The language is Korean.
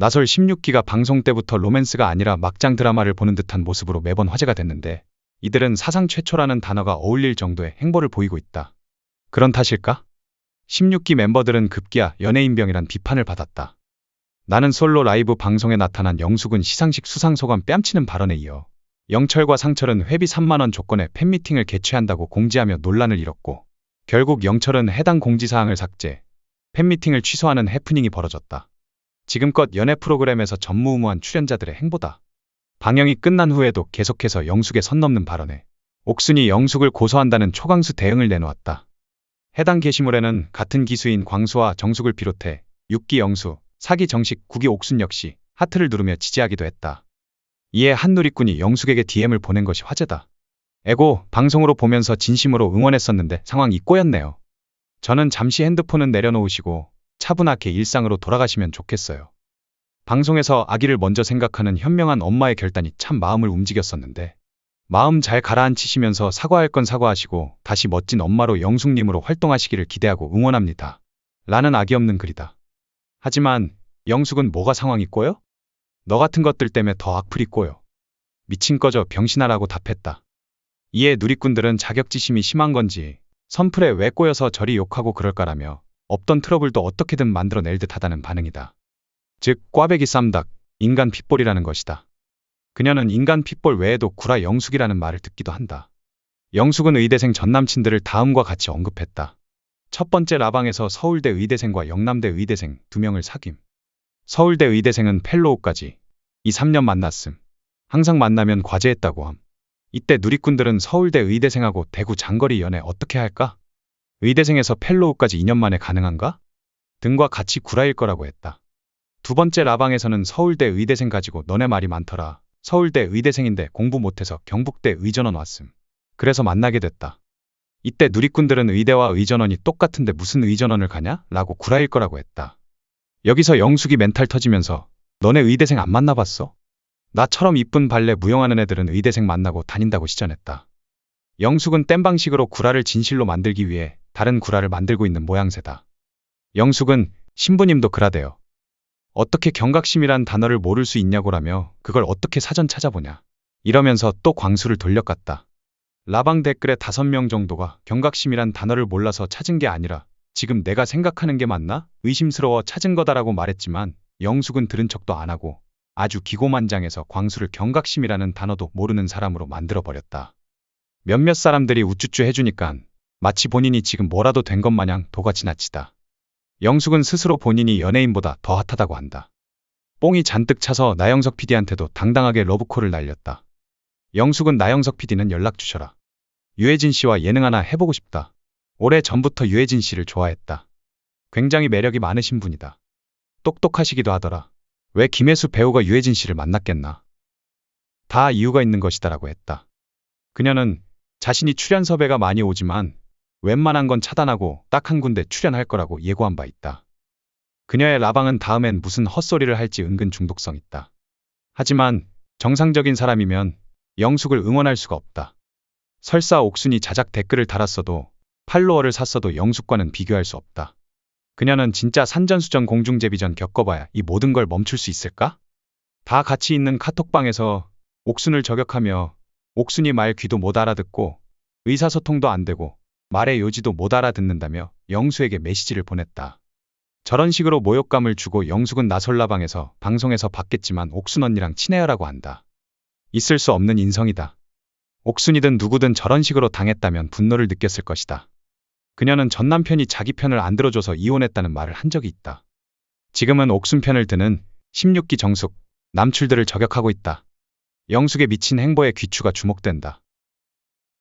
나설 16기가 방송 때부터 로맨스가 아니라 막장 드라마를 보는 듯한 모습으로 매번 화제가 됐는데 이들은 사상 최초라는 단어가 어울릴 정도의 행보를 보이고 있다. 그런 탓일까? 16기 멤버들은 급기야 연예인병이란 비판을 받았다. 나는 솔로 라이브 방송에 나타난 영숙은 시상식 수상소감 뺨치는 발언에 이어 영철과 상철은 회비 3만원 조건에 팬미팅을 개최한다고 공지하며 논란을 일었고 결국 영철은 해당 공지사항을 삭제, 팬미팅을 취소하는 해프닝이 벌어졌다. 지금껏 연애 프로그램에서 전무후무한 출연자들의 행보다. 방영이 끝난 후에도 계속해서 영숙의 선 넘는 발언에 옥순이 영숙을 고소한다는 초강수 대응을 내놓았다. 해당 게시물에는 같은 기수인 광수와 정숙을 비롯해 6기 영수, 4기 정식, 9기 옥순 역시 하트를 누르며 지지하기도 했다. 이에 한 누리꾼이 영숙에게 DM을 보낸 것이 화제다. 에고, 방송으로 보면서 진심으로 응원했었는데 상황이 꼬였네요. 저는 잠시 핸드폰은 내려놓으시고 차분하게 일상으로 돌아가시면 좋겠어요. 방송에서 아기를 먼저 생각하는 현명한 엄마의 결단이 참 마음을 움직였었는데 마음 잘 가라앉히시면서 사과할 건 사과하시고 다시 멋진 엄마로 영숙님으로 활동하시기를 기대하고 응원합니다. 라는 악이 없는 글이다. 하지만 영숙은 뭐가 상황이 꼬여? 너 같은 것들 때문에 더 악플이 꼬여. 미친 꺼져 병신아라고 답했다. 이에 누리꾼들은 자격지심이 심한 건지 선풀에 왜 꼬여서 저리 욕하고 그럴까라며 없던 트러블도 어떻게든 만들어낼 듯하다는 반응이다. 즉 꽈배기 쌈닭, 인간 핏볼이라는 것이다. 그녀는 인간 핏볼 외에도 구라 영숙이라는 말을 듣기도 한다. 영숙은 의대생 전 남친들을 다음과 같이 언급했다. 첫 번째 라방에서 서울대 의대생과 영남대 의대생 두 명을 사귐. 서울대 의대생은 펠로우까지 2, 3년 만났음. 항상 만나면 과제했다고 함. 이때 누리꾼들은 서울대 의대생하고 대구 장거리 연애 어떻게 할까? 의대생에서 펠로우까지 2년 만에 가능한가? 등과 같이 구라일 거라고 했다. 두 번째 라방에서는 서울대 의대생 가지고 너네 말이 많더라. 서울대 의대생인데 공부 못해서 경북대 의전원 왔음. 그래서 만나게 됐다. 이때 누리꾼들은 의대와 의전원이 똑같은데 무슨 의전원을 가냐? 라고 구라일 거라고 했다. 여기서 영숙이 멘탈 터지면서 너네 의대생 안 만나봤어? 나처럼 이쁜 발레 무용하는 애들은 의대생 만나고 다닌다고 시전했다. 영숙은 땜방식으로 구라를 진실로 만들기 위해 다른 구라를 만들고 있는 모양새다. 영숙은 신부님도 그라대요. 어떻게 경각심이란 단어를 모를 수 있냐고라며 그걸 어떻게 사전 찾아보냐. 이러면서 또 광수를 돌려갔다. 라방 댓글에 다섯 명 정도가 경각심이란 단어를 몰라서 찾은 게 아니라 지금 내가 생각하는 게 맞나? 의심스러워 찾은 거다라고 말했지만 영숙은 들은 척도 안 하고 아주 기고만장해서 광수를 경각심이라는 단어도 모르는 사람으로 만들어버렸다. 몇몇 사람들이 우쭈쭈 해주니깐 마치 본인이 지금 뭐라도 된 것 마냥 도가 지나치다. 영숙은 스스로 본인이 연예인보다 더 핫하다고 한다. 뽕이 잔뜩 차서 나영석 PD한테도 당당하게 러브콜을 날렸다. 영숙은 나영석 PD는 연락 주셔라. 유해진 씨와 예능 하나 해보고 싶다. 오래 전부터 유해진 씨를 좋아했다. 굉장히 매력이 많으신 분이다. 똑똑하시기도 하더라. 왜 김혜수 배우가 유해진 씨를 만났겠나? 다 이유가 있는 것이다라고 했다. 그녀는 자신이 출연 섭외가 많이 오지만 웬만한 건 차단하고 딱 한 군데 출연할 거라고 예고한 바 있다. 그녀의 라방은 다음엔 무슨 헛소리를 할지 은근 중독성 있다. 하지만 정상적인 사람이면 영숙을 응원할 수가 없다. 설사 옥순이 자작 댓글을 달았어도 팔로워를 샀어도 영숙과는 비교할 수 없다. 그녀는 진짜 산전수전 공중제비전 겪어봐야 이 모든 걸 멈출 수 있을까? 다 같이 있는 카톡방에서 옥순을 저격하며 옥순이 말 귀도 못 알아듣고 의사소통도 안 되고 말의 요지도 못 알아듣는다며 영수에게 메시지를 보냈다. 저런 식으로 모욕감을 주고 영숙은 나설라방에서 방송에서 받겠지만 옥순 언니랑 친해요라고 한다. 있을 수 없는 인성이다. 옥순이든 누구든 저런 식으로 당했다면 분노를 느꼈을 것이다. 그녀는 전 남편이 자기 편을 안 들어줘서 이혼했다는 말을 한 적이 있다. 지금은 옥순 편을 드는 16기 정숙, 남출들을 저격하고 있다. 영숙의 미친 행보에 귀추가 주목된다.